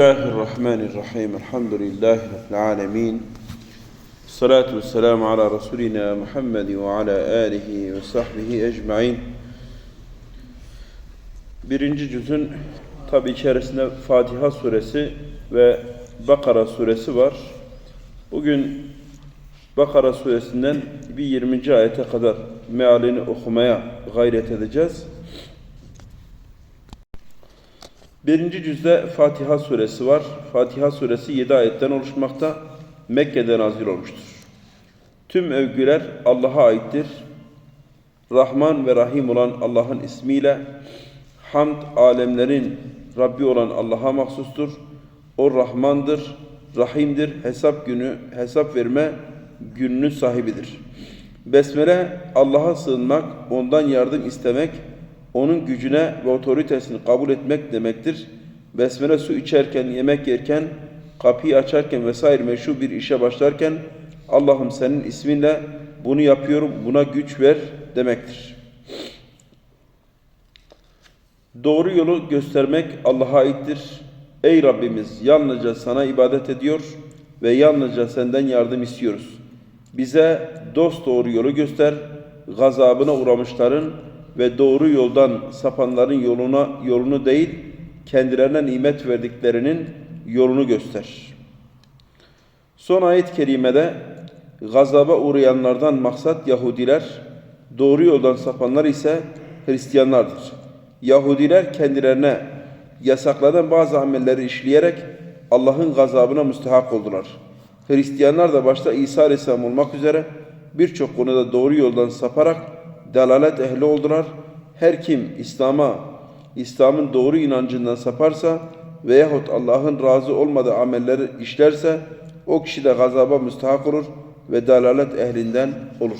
الله الرحمن الرحيم الحمد لله رب العالمين الصلاة والسلام على رسولنا محمد وعلى آله وصحبه ecmaîn. Birinci cüzün tabi içerisinde Fatiha suresi ve Bakara suresi var. Bugün Bakara suresinden bir 20. ayete kadar mealini okumaya gayret edeceğiz. Birinci cüzde Fatiha suresi var. Fatiha suresi 7 ayetten oluşmakta. Mekke'de nazil olmuştur. Tüm övgüler Allah'a aittir. Rahman ve Rahim olan Allah'ın ismiyle hamd alemlerin Rabbi olan Allah'a mahsustur. O Rahmandır, Rahim'dir. Hesap günü, hesap verme gününün sahibidir. Besmele Allah'a sığınmak, ondan yardım istemek, onun gücüne ve otoritesini kabul etmek demektir. Besmele su içerken, yemek yerken, kapıyı açarken vesaire meşru bir işe başlarken Allah'ım senin isminle bunu yapıyorum, buna güç ver demektir. Doğru yolu göstermek Allah'a aittir. Ey Rabbimiz yalnızca sana ibadet ediyor ve yalnızca senden yardım istiyoruz. Bize dost doğru yolu göster, gazabına uğramışların ve doğru yoldan sapanların yoluna yolunu değil, kendilerine nimet verdiklerinin yolunu göster. Son ayet-i kerimede gazaba uğrayanlardan maksat Yahudiler, doğru yoldan sapanlar ise Hristiyanlardır. Yahudiler kendilerine yasaklanan bazı amelleri işleyerek Allah'ın gazabına müstehak oldular. Hristiyanlar da başta İsa Aleyhisselam olmak üzere birçok konuda doğru yoldan saparak dalalet ehli oldular. Her kim İslam'a, İslam'ın doğru inancından saparsa veyahut Allah'ın razı olmadığı amelleri işlerse o kişi de gazaba müstahak olur ve dalalet ehlinden olur.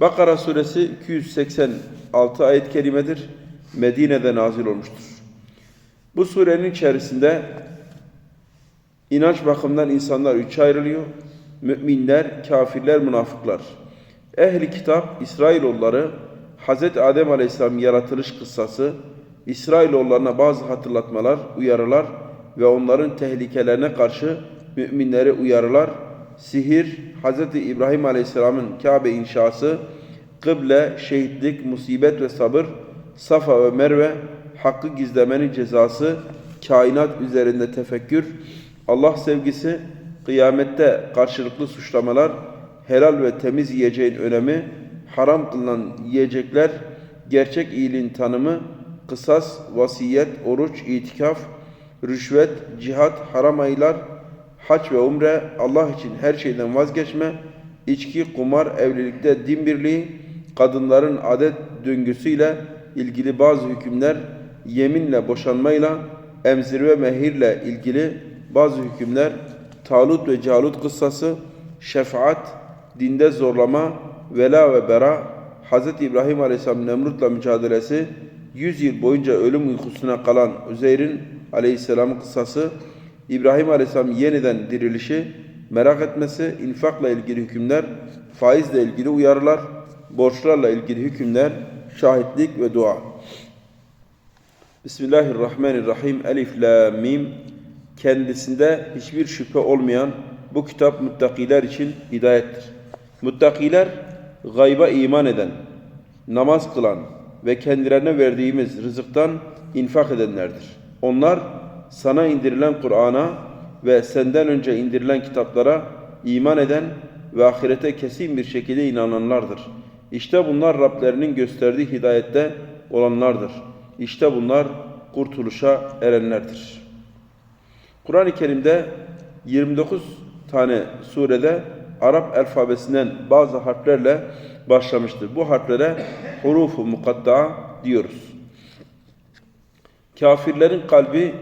Bakara suresi 286 ayet-i kerimedir. Medine'de nazil olmuştur. Bu surenin içerisinde inanç bakımından insanlar üç ayrılıyor. Müminler, kafirler, münafıklar. Ehli kitap İsrailoğulları Hz. Adem Aleyhisselam yaratılış kıssası, İsrailoğullarına bazı hatırlatmalar, uyarılar ve onların tehlikelerine karşı müminleri uyarılar, sihir, Hz. İbrahim Aleyhisselam'ın Kabe inşası, kıble, şehitlik, musibet ve sabır, Safa ve Merve, hakkı gizlemenin cezası, kainat üzerinde tefekkür, Allah sevgisi, kıyamette karşılıklı suçlamalar, helal ve temiz yiyeceğin önemi, haram kılınan yiyecekler, gerçek iyiliğin tanımı, kısas, vasiyet, oruç, itikaf, rüşvet, cihat, haram aylar, hac ve umre, Allah için her şeyden vazgeçme, içki, kumar, evlilikte din birliği, kadınların adet döngüsüyle ilgili bazı hükümler, yeminle boşanmayla, emzir ve mehirle ilgili bazı hükümler, Talut ve Calut kıssası, şefaat, dinde zorlama, vela ve bera, Hz. İbrahim Aleyhisselam Nemrut'la mücadelesi, 100 yıl boyunca ölüm uykusuna kalan Üzeyr'in Aleyhisselam'ın kıssası, İbrahim Aleyhisselam yeniden dirilişi, merak etmesi, infakla ilgili hükümler, faizle ilgili uyarılar, borçlarla ilgili hükümler, şahitlik ve dua. Bismillahirrahmanirrahim. Elif, la, mim. Kendisinde hiçbir şüphe olmayan bu kitap muttakiler için hidayettir. Muttakiler gayba iman eden, namaz kılan ve kendilerine verdiğimiz rızıktan infak edenlerdir. Onlar sana indirilen Kur'an'a ve senden önce indirilen kitaplara iman eden ve ahirete kesin bir şekilde inananlardır. İşte bunlar Rablerinin gösterdiği hidayette olanlardır. İşte bunlar kurtuluşa erenlerdir. Kur'an-ı Kerim'de 29 tane surede Arap alfabesinden bazı harflerle başlamıştır. Bu harflere hurufu mukaddaa diyoruz. Kafirlerin kalbi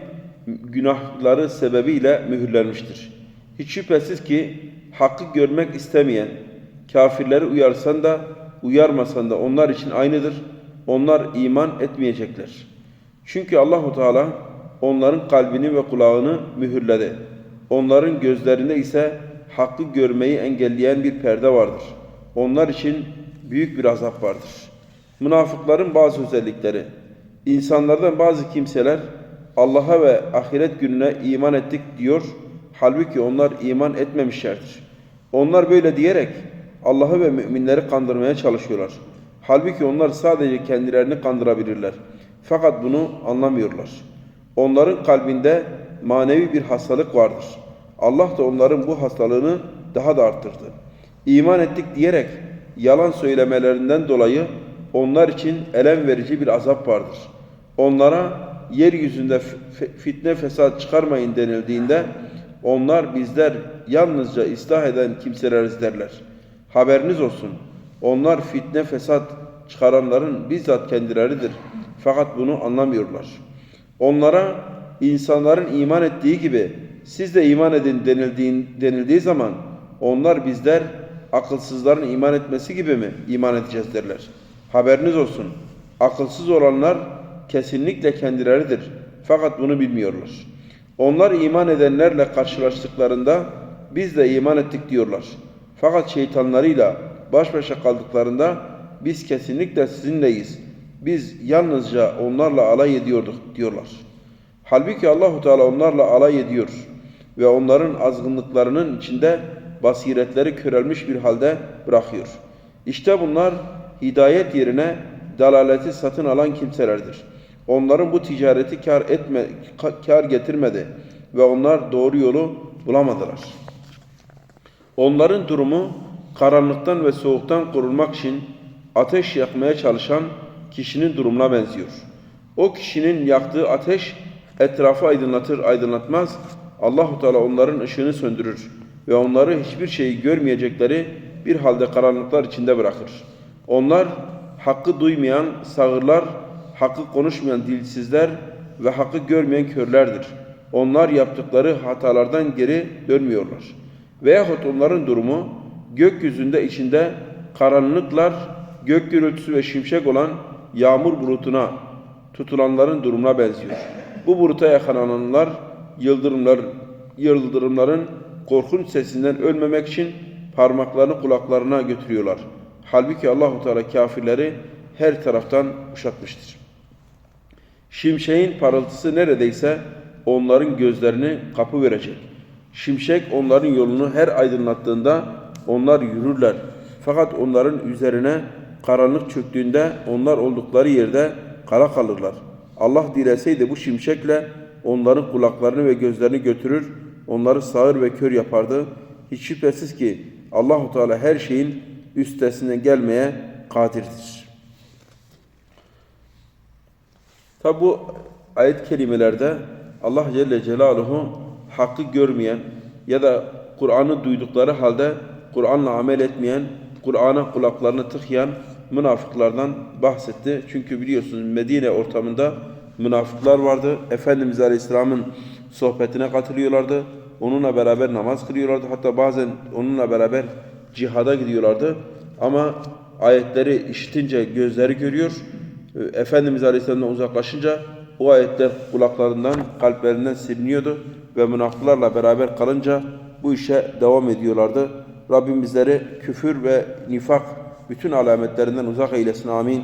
günahları sebebiyle mühürlenmiştir. Hiç şüphesiz ki hakkı görmek istemeyen, kafirleri uyarsan da uyarmasan da onlar için aynıdır. Onlar iman etmeyecekler. Çünkü Allahu Teala onların kalbini ve kulağını mühürledi. Onların gözlerinde ise hakkı görmeyi engelleyen bir perde vardır. Onlar için büyük bir azap vardır. Münafıkların bazı özellikleri. İnsanlardan bazı kimseler Allah'a ve ahiret gününe iman ettik diyor. Halbuki onlar iman etmemişlerdir. Onlar böyle diyerek Allah'ı ve müminleri kandırmaya çalışıyorlar. Halbuki onlar sadece kendilerini kandırabilirler. Fakat bunu anlamıyorlar. Onların kalbinde manevi bir hastalık vardır. Allah da onların bu hastalığını daha da arttırdı. İman ettik diyerek yalan söylemelerinden dolayı onlar için elem verici bir azap vardır. Onlara yeryüzünde fitne fesat çıkarmayın denildiğinde onlar bizler yalnızca ıslah eden kimseleriz derler. Haberiniz olsun. Onlar fitne fesat çıkaranların bizzat kendileridir. Fakat bunu anlamıyorlar. Onlara insanların iman ettiği gibi siz de iman edin denildiğin, denildiği zaman onlar bizler akılsızların iman etmesi gibi mi iman edeceğiz derler. Haberiniz olsun. Akılsız olanlar kesinlikle kendileridir. Fakat bunu bilmiyorlar. Onlar iman edenlerle karşılaştıklarında biz de iman ettik diyorlar. Fakat şeytanlarıyla baş başa kaldıklarında biz kesinlikle sizinleyiz. Biz yalnızca onlarla alay ediyorduk diyorlar. Halbuki Allahu Teala onlarla alay ediyor ve onların azgınlıklarının içinde basiretleri körelmiş bir halde bırakıyor. İşte bunlar hidayet yerine dalaleti satın alan kimselerdir. Onların bu ticareti kar etme ka- kar getirmedi ve onlar doğru yolu bulamadılar. Onların durumu karanlıktan ve soğuktan korunmak için ateş yakmaya çalışan kişinin durumuna benziyor. O kişinin yaktığı ateş etrafı aydınlatır aydınlatmaz Allahu Teala onların ışığını söndürür ve onları hiçbir şeyi görmeyecekleri bir halde karanlıklar içinde bırakır. Onlar hakkı duymayan sağırlar, hakkı konuşmayan dilsizler ve hakkı görmeyen körlerdir. Onlar yaptıkları hatalardan geri dönmüyorlar. Veyahut onların durumu gökyüzünde içinde karanlıklar, gök gürültüsü ve şimşek olan yağmur bulutuna tutulanların durumuna benziyor. Bu buluta yakalananlar yıldırımlar, yıldırımların korkunç sesinden ölmemek için parmaklarını kulaklarına götürüyorlar. Halbuki Allahu Teala kafirleri her taraftan kuşatmıştır. Şimşeğin parıltısı neredeyse onların gözlerini kapı verecek. Şimşek onların yolunu her aydınlattığında onlar yürürler. Fakat onların üzerine karanlık çöktüğünde onlar oldukları yerde kala kalırlar. Allah dileseydi bu şimşekle onların kulaklarını ve gözlerini götürür, onları sağır ve kör yapardı. Hiç şüphesiz ki Allahu Teala her şeyin üstesinden gelmeye kadirdir. Tabi bu ayet kelimelerde Allah Celle Celaluhu hakkı görmeyen ya da Kur'an'ı duydukları halde Kur'an'la amel etmeyen, Kur'an'a kulaklarını tıkayan münafıklardan bahsetti. Çünkü biliyorsunuz Medine ortamında münafıklar vardı. Efendimiz Aleyhisselam'ın sohbetine katılıyorlardı. Onunla beraber namaz kılıyorlardı. Hatta bazen onunla beraber cihada gidiyorlardı. Ama ayetleri işitince gözleri görüyor. Efendimiz Aleyhisselam'dan uzaklaşınca o ayetler kulaklarından, kalplerinden siliniyordu ve münafıklarla beraber kalınca bu işe devam ediyorlardı. Rabbim bizleri küfür ve nifak bütün alametlerinden uzak eylesin. Amin.